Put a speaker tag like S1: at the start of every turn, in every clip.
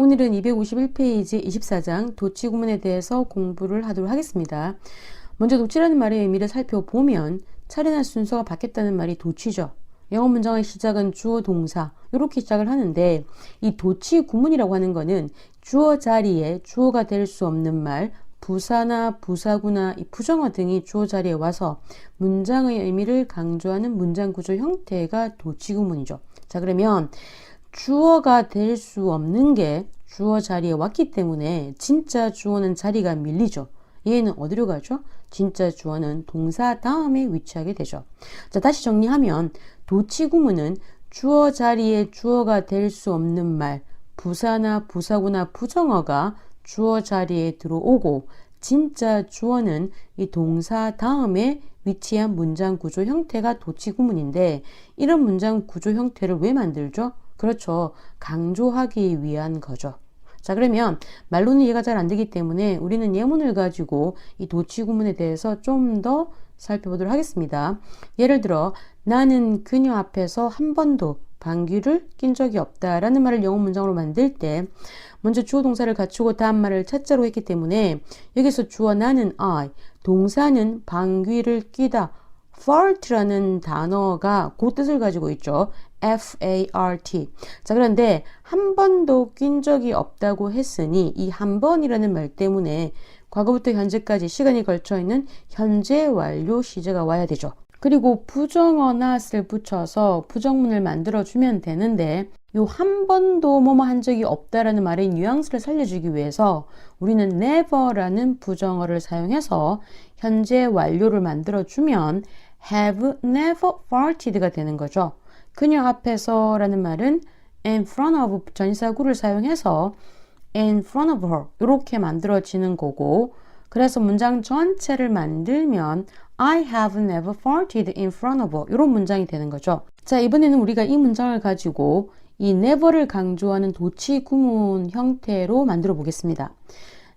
S1: 오늘은 251페이지 24장 도치 구문에 대해서 공부를 하도록 하겠습니다. 먼저 도치라는 말의 의미를 살펴보면 차례나 순서가 바뀌었다는 말이 도치죠. 영어 문장의 시작은 주어 동사 이렇게 시작을 하는데 이 도치 구문이라고 하는 거는 주어 자리에 주어가 될 수 없는 말 부사나 부사구나 이 부정어 등이 주어 자리에 와서 문장의 의미를 강조하는 문장 구조 형태가 도치 구문이죠. 자 그러면 주어가 될 수 없는 게 주어 자리에 왔기 때문에 진짜 주어는 자리가 밀리죠. 얘는 어디로 가죠? 진짜 주어는 동사 다음에 위치하게 되죠. 자, 다시 정리하면 도치 구문은 주어 자리에 주어가 될 수 없는 말, 부사나 부사구나 부정어가 주어 자리에 들어오고 진짜 주어는 이 동사 다음에 위치한 문장 구조 형태가 도치 구문인데 이런 문장 구조 형태를 왜 만들죠? 그렇죠. 강조하기 위한 거죠. 자, 그러면 말로는 이해가 잘 안 되기 때문에 우리는 예문을 가지고 이 도치 구문에 대해서 좀 더 살펴보도록 하겠습니다. 예를 들어, 나는 그녀 앞에서 한 번도 방귀를 낀 적이 없다 라는 말을 영어 문장으로 만들 때 먼저 주어 동사를 갖추고 다음 말을 차자로 했기 때문에 여기서 주어 나는 I, 동사는 방귀를 끼다 fart라는 단어가 그 뜻을 가지고 있죠. F-A-R-T. 자, 그런데 한 번도 낀 적이 없다고 했으니 이 한 번이라는 말 때문에 과거부터 현재까지 시간이 걸쳐 있는 현재 완료 시제가 와야 되죠. 그리고 부정어 not을 붙여서 부정문을 만들어 주면 되는데 요 한 번도 뭐뭐 한 적이 없다라는 말의 뉘앙스를 살려주기 위해서 우리는 never라는 부정어를 사용해서 현재 완료를 만들어 주면 have never farted가 되는 거죠. 그녀 앞에서라는 말은 in front of 전사구를 사용해서 in front of her 이렇게 만들어지는 거고 그래서 문장 전체를 만들면 I have never farted in front of 이런 문장이 되는 거죠. 자 이번에는 우리가 이 문장을 가지고 이 never를 강조하는 도치 구문 형태로 만들어 보겠습니다.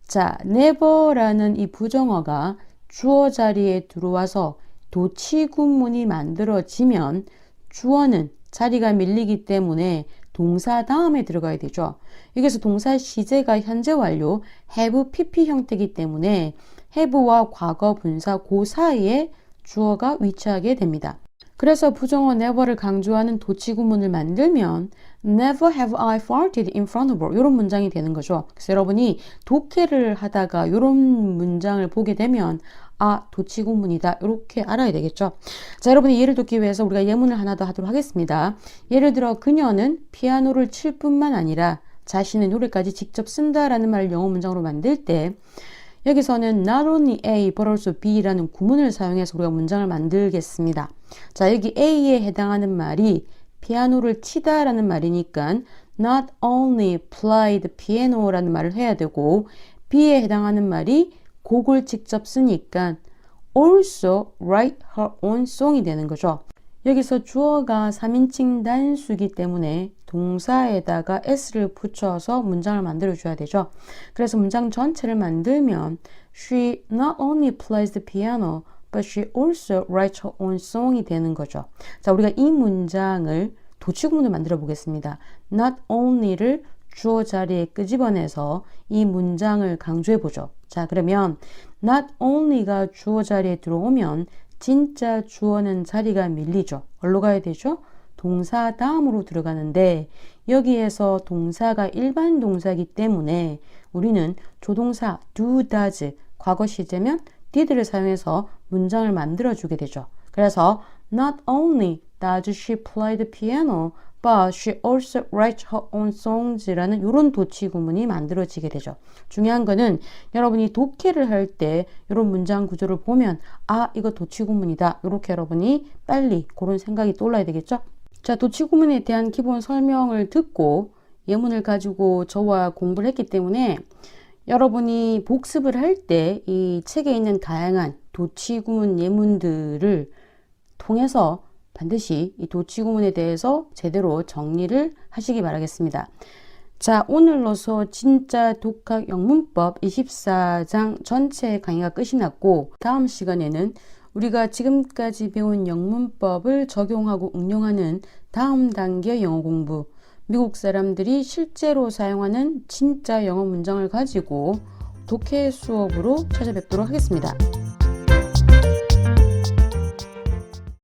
S1: 자 never라는 이 부정어가 주어 자리에 들어와서 도치 구문이 만들어지면 주어는 자리가 밀리기 때문에 동사 다음에 들어가야 되죠. 여기서 동사 시제가 현재 완료 have pp 형태이기 때문에 have와 과거 분사 그 사이에 주어가 위치하게 됩니다. 그래서 부정어 never를 강조하는 도치 구문을 만들면 never have I farted in front of her 이런 문장이 되는 거죠. 그래서 여러분이 독해를 하다가 이런 문장을 보게 되면 아 도치 구문이다 이렇게 알아야 되겠죠. 자 여러분이 예를 돕기 위해서 우리가 예문을 하나 더 하도록 하겠습니다. 예를 들어 그녀는 피아노를 칠 뿐만 아니라 자신의 노래까지 직접 쓴다라는 말을 영어 문장으로 만들 때 여기서는 not only A but also B라는 구문을 사용해서 우리가 문장을 만들겠습니다. 자, 여기 A에 해당하는 말이 피아노를 치다라는 말이니까 not only play the piano라는 말을 해야 되고 B에 해당하는 말이 곡을 직접 쓰니까 also write her own song이 되는 거죠. 여기서 주어가 3인칭 단수기 때문에 동사에다가 s를 붙여서 문장을 만들어 줘야 되죠. 그래서 문장 전체를 만들면 she not only plays the piano but she also writes her own song이 되는 거죠. 자, 우리가 이 문장을 도치구문을 만들어 보겠습니다. not only를 주어 자리에 끄집어내서 이 문장을 강조해 보죠. 자, 그러면 not only가 주어 자리에 들어오면 진짜 주어는 자리가 밀리죠. 어디로 가야 되죠? 동사 다음으로 들어가는데 여기에서 동사가 일반 동사이기 때문에 우리는 조동사 do, does, 과거 시제면 did를 사용해서 문장을 만들어 주게 되죠. 그래서 not only does she play the piano, but she also writes her own songs라는 이런 도치 구문이 만들어지게 되죠. 중요한 거는 여러분이 독해를 할 때 이런 문장 구조를 보면 아 이거 도치 구문이다 이렇게 여러분이 빨리 그런 생각이 떠올라야 되겠죠. 자 도치 구문에 대한 기본 설명을 듣고 예문을 가지고 저와 공부를 했기 때문에 여러분이 복습을 할 때 이 책에 있는 다양한 도치 구문 예문들을 통해서 반드시 이 도치 구문에 대해서 제대로 정리를 하시기 바라겠습니다. 자, 오늘로서 진짜 독학 영문법 24장 전체 강의가 끝이 났고 다음 시간에는 우리가 지금까지 배운 영문법을 적용하고 응용하는 다음 단계 영어 공부 미국 사람들이 실제로 사용하는 진짜 영어 문장을 가지고 독해 수업으로 찾아뵙도록 하겠습니다.